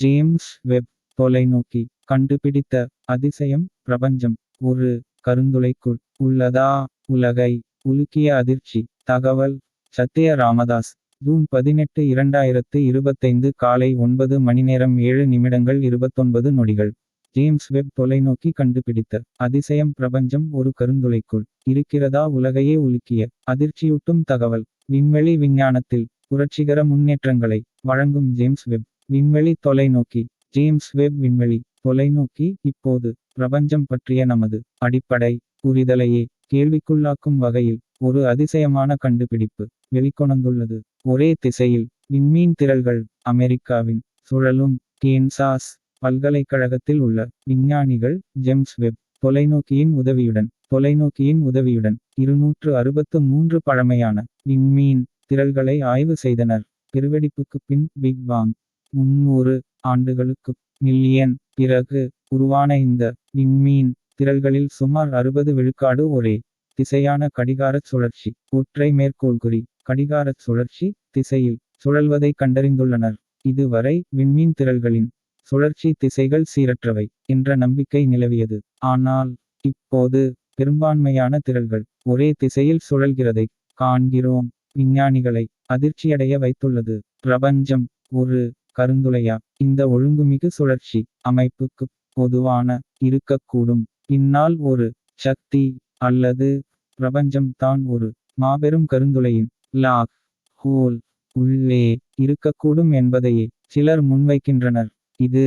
James web தொலைநோக்கி கண்டுபிடித்த அதிசயம் பிரபஞ்சம். ஒரு கருந்துளைக்குள் உள்ளதா? உலகை உலுக்கிய அதிர்ச்சி. தகவல் சத்ய ராமதாஸ். ஜூன் பதினெட்டு இரண்டாயிரத்து இருபத்தைந்து காலை ஒன்பது மணிநேரம் ஏழு நிமிடங்கள் இருபத்தொன்பது நொடிகள். ஜேம்ஸ் வெப் தொலைநோக்கி கண்டுபிடித்த அதிசயம் பிரபஞ்சம் ஒரு கருந்துளைக்குள் இருக்கிறதா? உலகையே உலுக்கிய அதிர்ச்சியூட்டும் தகவல். விண்வெளி விஞ்ஞானத்தில் புரட்சிகர முன்னேற்றங்களை வழங்கும் ஜேம்ஸ் வெப் விண்வெளி தொலைநோக்கி ஜேம்ஸ் வெப் விண்வெளி தொலைநோக்கி இப்போது பிரபஞ்சம் பற்றிய நமது அடிப்படை புரிதலையே கேள்விக்குள்ளாக்கும் வகையில் ஒரு அதிசயமான கண்டுபிடிப்பு வெளிக்கொணர்ந்துள்ளது. ஒரே திசையில் விண்மீன் திரள்கள் அமெரிக்காவின் சுழலும் கேன்சாஸ் பல்கலைக்கழகத்தில் உள்ள விஞ்ஞானிகள் ஜெம்ஸ் வெப் தொலைநோக்கியின் உதவியுடன் தொலைநோக்கியின் உதவியுடன் இருநூற்று அறுபத்து மூன்று பழமையான விண்மீன் திரள்களை ஆய்வு செய்தனர். பெருவெடிப்புக்குப் பின் பிக் பாங் முன்னூறு ஆண்டுகளுக்கு மில்லியன் பிறகு உருவான இந்த விண்மீன் திரள்களில் சுமார் அறுபது விழுக்காடு ஒரே திசையான கடிகாரச் சுழற்சி ஒற்றை மேற்கோள்குறி கடிகாரச் சுழற்சி திசையில் சுழல்வதை கண்டறிந்துள்ளனர். இதுவரை விண்மீன் திரள்களின் சுழற்சி திசைகள் சீரற்றவை என்ற நம்பிக்கை நிலவியது. ஆனால் இப்போது பெரும்பான்மையான திரள்கள் ஒரே திசையில் சுழல்கிறதை காண்கிறோம். விஞ்ஞானிகளை அதிர்ச்சியடைய வைத்துள்ளது. பிரபஞ்சம் ஒரு கருந்துளையா. இந்த ஒழுங்குமிகு சுழற்சி அமைப்புக்கு பொதுவான இருக்கக்கூடும். பின்னால் ஒரு சக்தி அல்லது பிரபஞ்சம் தான் ஒரு மாபெரும் கருந்துளையின் லாக் ஹோல் உள்ளே இருக்கக்கூடும் என்பதையே சிலர் முன்வைக்கின்றனர். இது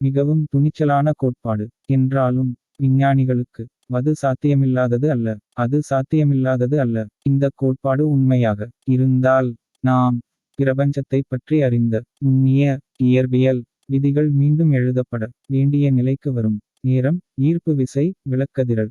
மிகவும் துணிச்சலான கோட்பாடு. என்றாலும் விஞ்ஞானிகளுக்கு அது சாத்தியமில்லாதது அல்ல. அது சாத்தியமில்லாதது அல்ல. இந்த கோட்பாடு உண்மையாக இருந்தால் நாம் பிரபஞ்சத்தை பற்றி அறிந்த நுண்ணிய இயற்பியல் விதிகள் மீண்டும் எழுதப்பட வேண்டிய நிலைக்கு வரும். நேரம் ஈர்ப்பு விசை விளக்கதிரள்.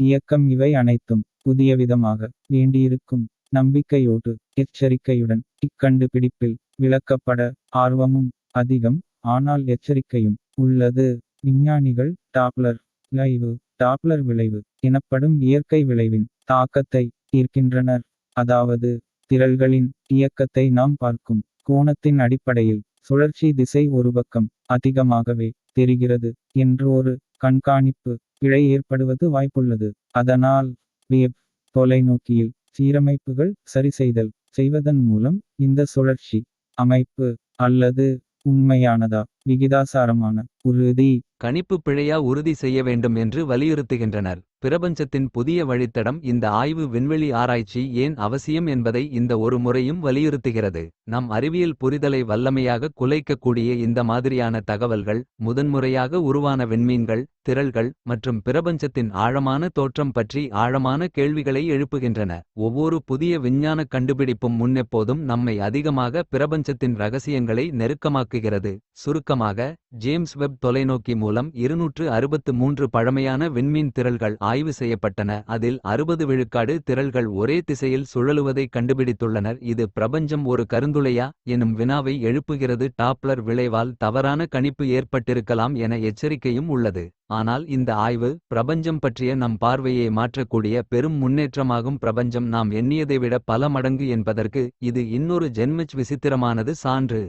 இயக்கம் இவை அனைத்தும் புதிய விதமாக வேண்டியிருக்கும். நம்பிக்கையோடு எச்சரிக்கையுடன் இக்கண்டுபிடிப்பில் விளக்கப்பட ஆர்வமும் அதிகம். ஆனால் எச்சரிக்கையும் உள்ளது. விஞ்ஞானிகள் டாப்லர் லைவு டாப்லர் விளைவு எனப்படும் இயற்கை விளைவின் தாக்கத்தை தீர்க்கின்றனர் அதாவது திரள்களின் இயக்கத்தை நாம் பார்க்கும். கோணத்தின் அடிப்படையில் சுழற்சி திசை ஒரு பக்கம் அதிகமாகவே தெரிகிறது என்று ஒரு கண்காணிப்பு பிழை ஏற்படுவது வாய்ப்புள்ளது. அதனால் வேப் தொலைநோக்கியில் சீரமைப்புகள் சரிசெய்தல் செய்வதன் மூலம் இந்த சுழற்சி அமைப்பு அல்லது உண்மையானதா விகிதாசாரமான உறுதி கணிப்பு பிழையா உறுதி செய்ய வேண்டும் என்று வலியுறுத்துகின்றனர். பிரபஞ்சத்தின் புதிய வழித்தடம் இந்த ஆய்வு விண்வெளி ஆராய்ச்சி ஏன் அவசியம் என்பதை இந்த ஒரு முறையும் வலியுறுத்துகிறது. நம் அறிவியல் புரிதலை வல்லமையாக குலைக்கக்கூடிய இந்த மாதிரியான தகவல்கள் முதன்முறையாக உருவான விண்மீன்கள் திரள்கள் மற்றும் பிரபஞ்சத்தின் ஆழமான தோற்றம் பற்றி ஆழமான கேள்விகளை எழுப்புகின்றன. ஒவ்வொரு புதிய விஞ்ஞான கண்டுபிடிப்பும் முன்னெப்போதும் நம்மை அதிகமாக பிரபஞ்சத்தின் ரகசியங்களை நெருக்கமாக்குகிறது. சுருக்கமாக ஜேம்ஸ் வெப் தொலைநோக்கி மூலம் இருநூற்று அறுபத்து மூன்று பழமையான விண்மீன் திரள்கள் ஆய்வு செய்யப்பட்டன. அதில் அறுபது விழுக்காடு திரள்கள் ஒரே திசையில் சுழலுவதை கண்டுபிடித்துள்ளனர். இது பிரபஞ்சம் ஒரு கருந்துளையா எனும் வினாவை எழுப்புகிறது. டாப்லர் விளைவால் தவறான கணிப்பு ஏற்பட்டிருக்கலாம் என எச்சரிக்கையும் உள்ளது. ஆனால் இந்த ஆய்வு பிரபஞ்சம் பற்றிய நம் பார்வையை மாற்றக்கூடிய பெரும் முன்னேற்றமாகும். பிரபஞ்சம் நாம் எண்ணியதை விட பல மடங்கு என்பதற்கு இது இன்னொரு ஜென்மிச் விசித்திரமானது. சான்று